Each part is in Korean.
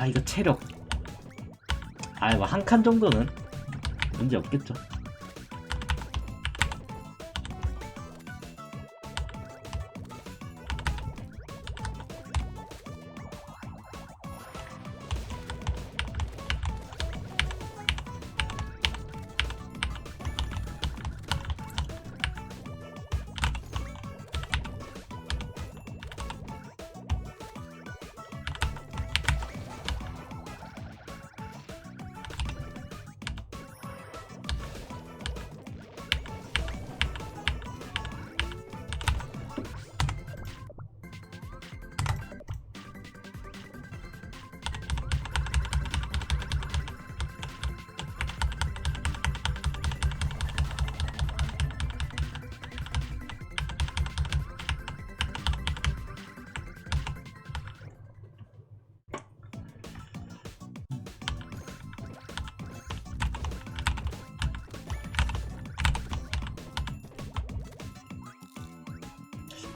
아 이거 체력. 아 이거 한 칸 정도는 문제 없겠죠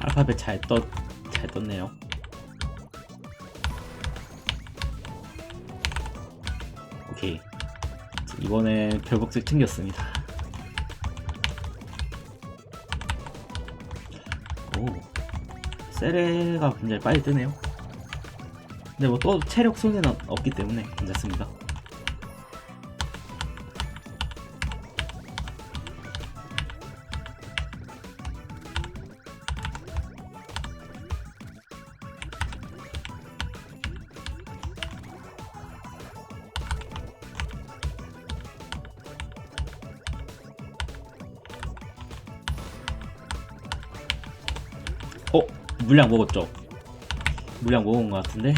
알파벳 잘 떴, 잘 떴네요. 오케이. 이번에 별복들 챙겼습니다. 오. 세레가 굉장히 빨리 뜨네요. 근데 뭐 또 체력 손해는 없기 때문에 괜찮습니다. 물량 먹었죠? 물량 먹은 것 같은데?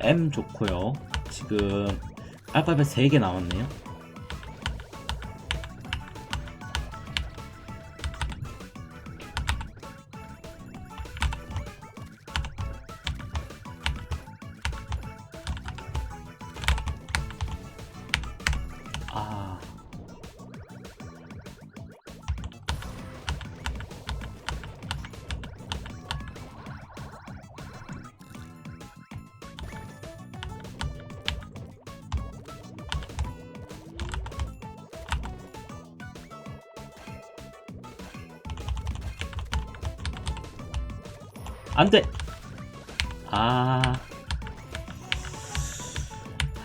M 좋고요 지금 알파벳 3개 남았네요 안돼 아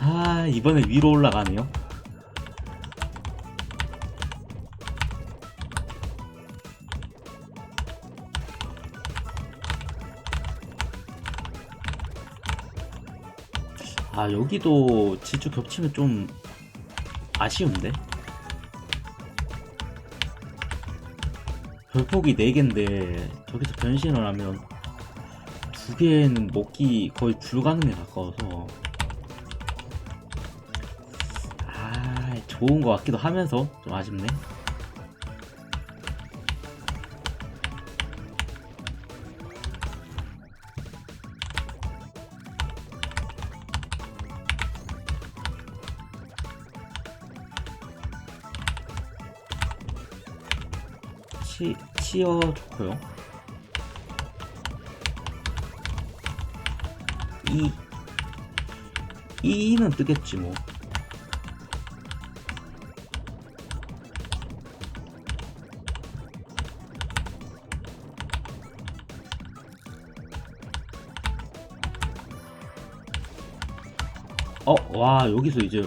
아, 이번에 위로 올라가네요. 아, 여기도 지주 겹치면 좀 아쉬운데? 별폭이 4개인데 저기서 변신을 하면 두 개는 먹기 거의 불가능에 가까워서. 아 좋은 것 같기도 하면서 좀 아쉽네. 치, 치어 좋고요 이 이는 뜨겠지 뭐 어, 와, 여기서 이제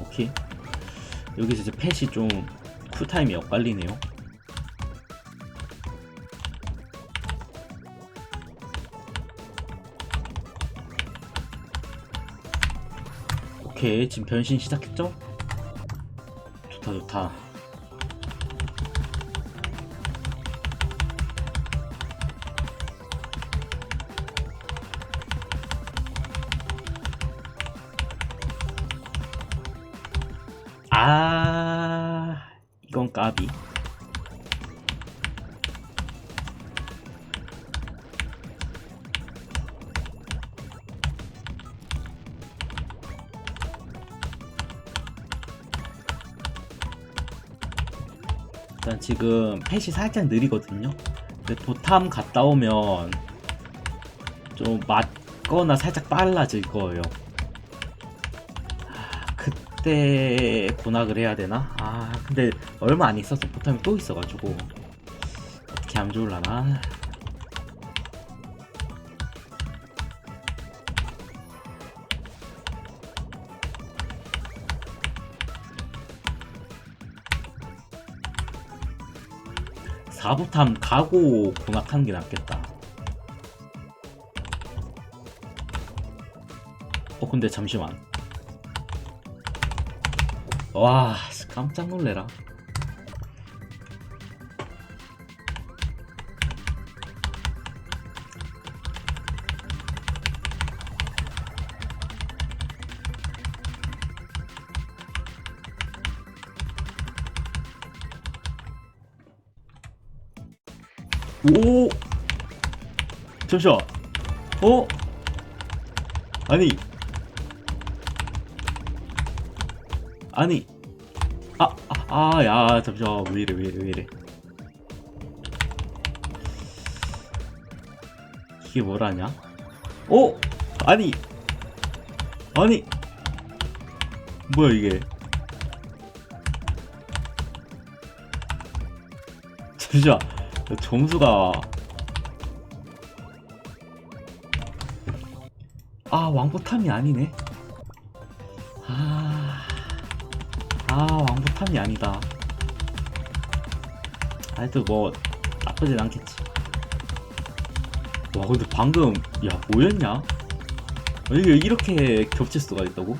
오케이. 여기서 이제 펫이 좀 쿨타임이 엇갈리네요. 오케이, 지금 변신 시작했죠? 좋다, 좋다. 아, 이건 까비. 일단 지금 펫이 살짝 느리거든요. 근데 보탐 갔다 오면 좀 맞거나 살짝 빨라질 거예요. 아, 그때 고낙을 해야 되나? 아 근데 얼마 안 있어서 보탐이 또 있어가지고 어떻게 하면 좋을라나? 사부탐 가고 고낙하는 게 낫겠다. 어 근데 잠시만. 와 씨, 깜짝 놀래라. 오. 잠시만. 어? 아니. 아니. 아아 야 잠시만. 왜 이래 왜 이래 왜 이래. 이게 뭐라냐? 어? 아니. 아니. 뭐야 이게? 잠시만 점수가. 아 왕보탐이 아니네. 아, 아 왕보탐이 아니다. 하여튼 뭐 나쁘진 않겠지. 와 근데 방금 야 뭐였냐? 이게 이렇게 겹칠 수가 있다고?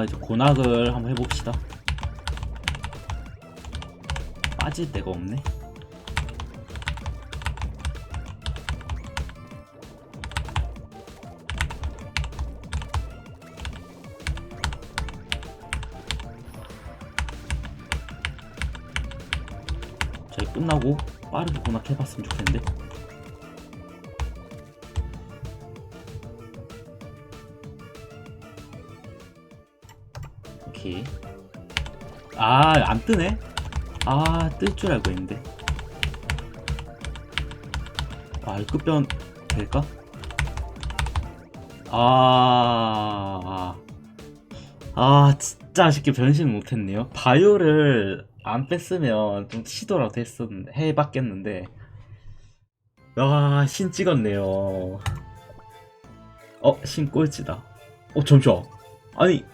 자 이제 고낙을 한번 해봅시다. 빠질 데가 없네. 저희 끝나고 빠르게 고낙 해봤으면 좋겠는데 오케이 아 안 뜨네? 아 뜰 줄 알고 있는데. 아 이거 끝변 될까? 아, 아 진짜 아쉽게 변신 못했네요. 바이오를 안 뺐으면 좀 시도라도 했었는데 해봤겠는데. 아신 찍었네요. 어 신 꼴찌다. 어 잠시만. 아니